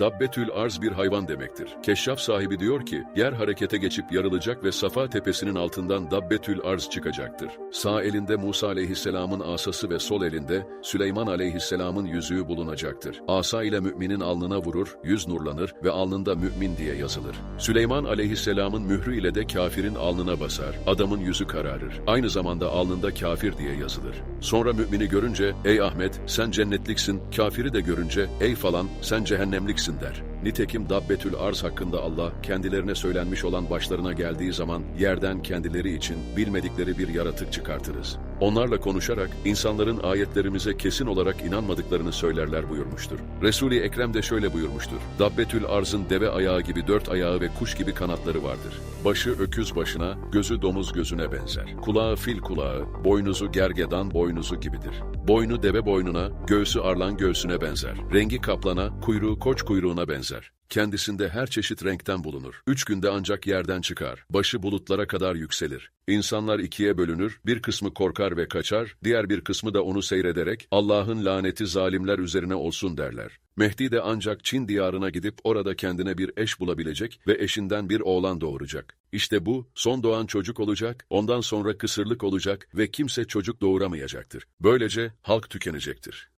Dabbetül arz bir hayvan demektir. Keşşaf sahibi diyor ki, yer harekete geçip yarılacak ve Safa tepesinin altından Dabbetül arz çıkacaktır. Sağ elinde Musa aleyhisselamın asası ve sol elinde Süleyman aleyhisselamın yüzüğü bulunacaktır. Asa ile müminin alnına vurur, yüz nurlanır ve alnında mümin diye yazılır. Süleyman aleyhisselamın mührü ile de kafirin alnına basar, adamın yüzü kararır. Aynı zamanda alnında kafir diye yazılır. Sonra mümini görünce, ey Ahmet sen cennetliksin, kafiri de görünce, ey falan sen cehennemliksin der. Nitekim Dabbetül Arz hakkında Allah kendilerine söylenmiş olan başlarına geldiği zaman yerden kendileri için bilmedikleri bir yaratık çıkartırız. Onlarla konuşarak insanların ayetlerimize kesin olarak inanmadıklarını söylerler buyurmuştur. Resul-i Ekrem de şöyle buyurmuştur. Dabbetül Arz'ın deve ayağı gibi dört ayağı ve kuş gibi kanatları vardır. Başı öküz başına, gözü domuz gözüne benzer. Kulağı fil kulağı, boynuzu gergedan boynuzu gibidir. Boynu deve boynuna, göğsü arlan göğsüne benzer. Rengi kaplana, kuyruğu koç kuyruğuna benzer. Kendisinde her çeşit renkten bulunur. Üç günde ancak yerden çıkar. Başı bulutlara kadar yükselir. İnsanlar ikiye bölünür, bir kısmı korkar ve kaçar, diğer bir kısmı da onu seyrederek Allah'ın laneti zalimler üzerine olsun derler. Mehdi de ancak Çin diyarına gidip orada kendine bir eş bulabilecek ve eşinden bir oğlan doğuracak. İşte bu son doğan çocuk olacak, ondan sonra kısırlık olacak ve kimse çocuk doğuramayacaktır. Böylece halk tükenecektir.